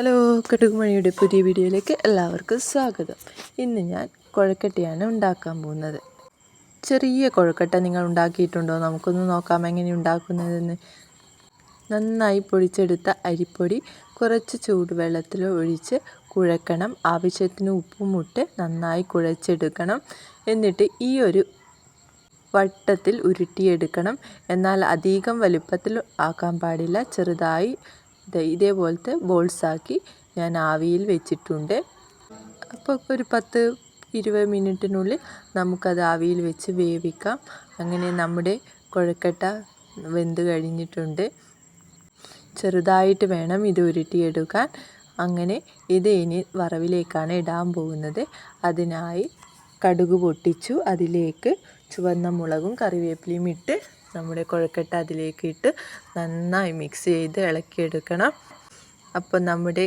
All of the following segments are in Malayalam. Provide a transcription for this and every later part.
ഹലോ കെട്ടുകുമണിയുടെ പുതിയ വീഡിയോയിലേക്ക് എല്ലാവർക്കും സ്വാഗതം. ഇന്ന് ഞാൻ കുഴക്കട്ടയാണ് ഉണ്ടാക്കാൻ പോകുന്നത്. ചെറിയ കുഴക്കട്ട നിങ്ങൾ ഉണ്ടാക്കിയിട്ടുണ്ടോ? നമുക്കൊന്ന് നോക്കാം എങ്ങനെ ഉണ്ടാക്കുന്നതെന്ന്. നന്നായി പൊടിച്ചെടുത്ത അരിപ്പൊടി കുറച്ച് ചൂടുവെള്ളത്തിൽ ഒഴിച്ച് കുഴക്കണം. ആവശ്യത്തിന് ഉപ്പും ഇട്ട് നന്നായി കുഴച്ചെടുക്കണം. എന്നിട്ട് ഈ ഒരു വട്ടത്തിൽ ഉരുട്ടിയെടുക്കണം. എന്നാൽ അധികം വലുപ്പത്തിൽ ആക്കാൻ പാടില്ല. ചെറുതായി ഇതേപോലത്തെ ബോൾസാക്കി ഞാൻ ആവിയിൽ വെച്ചിട്ടുണ്ട്. അപ്പോൾ ഒരു പത്ത് ഇരുപത് മിനിറ്റിനുള്ളിൽ നമുക്കത് ആവിയിൽ വെച്ച് വേവിക്കാം. അങ്ങനെ നമ്മുടെ കുഴക്കട്ട വെന്ത് കഴിഞ്ഞിട്ടുണ്ട്. ചെറുതായിട്ട് വേണം ഇത് ഉരുട്ടിയെടുക്കാൻ. അങ്ങനെ ഇത് ഇനി വറവിലേക്കാണ് ഇടാൻ പോകുന്നത്. അതിനായി കടുക് പൊട്ടിച്ചു. അതിലേക്ക് ചുവന്ന മുളകും കറിവേപ്പിലയും ഇട്ട് നമ്മുടെ കുഴക്കട്ട അതിലേക്ക് ഇട്ട് നന്നായി മിക്സ് ചെയ്ത് ഇളക്കിയെടുക്കണം. അപ്പോൾ നമ്മുടെ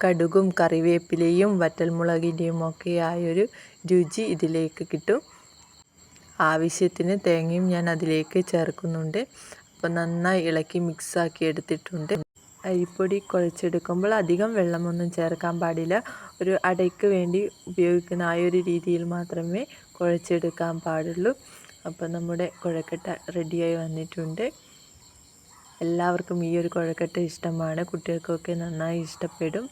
കടുകും കറിവേപ്പിലയും വറ്റൽമുളകിന്റെയും ഒക്കെ ആയൊരു രുചി ഇതിലേക്ക് കിട്ടും. ആവശ്യത്തിന് തേങ്ങയും ഞാൻ അതിലേക്ക് ചേർക്കുന്നുണ്ട്. അപ്പോൾ നന്നായി ഇളക്കി മിക്സാക്കി എടുത്തിട്ടുണ്ട്. അരിപ്പൊടി കുഴച്ചെടുക്കുമ്പോൾ അധികം വെള്ളമൊന്നും ചേർക്കാൻ പാടില്ല. ഒരു അടയ്ക്ക് വേണ്ടി ഉപയോഗിക്കുന്ന ആ ഒരു രീതിയിൽ മാത്രമേ കുഴച്ചെടുക്കാൻ പാടുള്ളൂ. അപ്പോൾ നമ്മുടെ കുഴക്കട്ട റെഡിയായി വന്നിട്ടുണ്ട്. എല്ലാവർക്കും ഈ ഒരു കുഴക്കട്ട ഇഷ്ടമാണ്. കുട്ടികൾക്കൊക്കെ നന്നായി ഇഷ്ടപ്പെടും.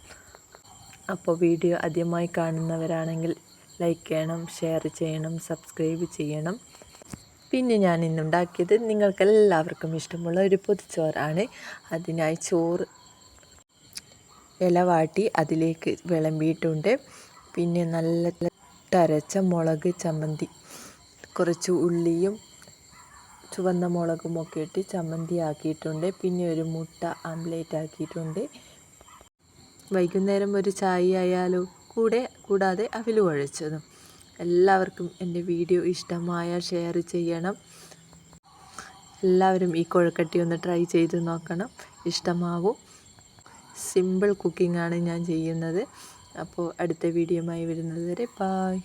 അപ്പോൾ വീഡിയോ ആദ്യമായി കാണുന്നവരാണെങ്കിൽ ലൈക്ക് ചെയ്യണം ഷെയർ ചെയ്യണം സബ്സ്ക്രൈബ് ചെയ്യണം. പിന്നെ ഞാൻ ഇന്നുണ്ടാക്കിയത് നിങ്ങൾക്കെല്ലാവർക്കും ഇഷ്ടമുള്ള ഒരു പൊതിച്ചോറാണ് അതിനായി ചോറ് ഇല വാട്ടി അതിലേക്ക് വിളമ്പിയിട്ടുണ്ട്. പിന്നെ നല്ല തരച്ച മുളക് ചമ്മന്തി കുറച്ച് ഉള്ളിയും ചുവന്ന മുളകും ഒക്കെ ഇട്ട് ചമ്മന്തി ആക്കിയിട്ടുണ്ട്. പിന്നെ ഒരു മുട്ട ആംലേറ്റ് ആക്കിയിട്ടുണ്ട്. വൈകുന്നേരം ഒരു ചായ ആയാലും കൂടെ കൂടാതെ അവിൽ കുഴച്ചതും. എല്ലാവർക്കും എന്റെ വീഡിയോ ഇഷ്ടമായ ഷെയർ ചെയ്യണം. എല്ലാവരും ഈ കുഴക്കട്ടി ഒന്ന് ട്രൈ ചെയ്ത് നോക്കണം. ഇഷ്ടമാവും. സിമ്പിൾ കുക്കിംഗ് ആണ് ഞാൻ ചെയ്യുന്നത്. അപ്പോൾ അടുത്ത വീഡിയോയുമായി വരുന്നത് വരെ ബായ്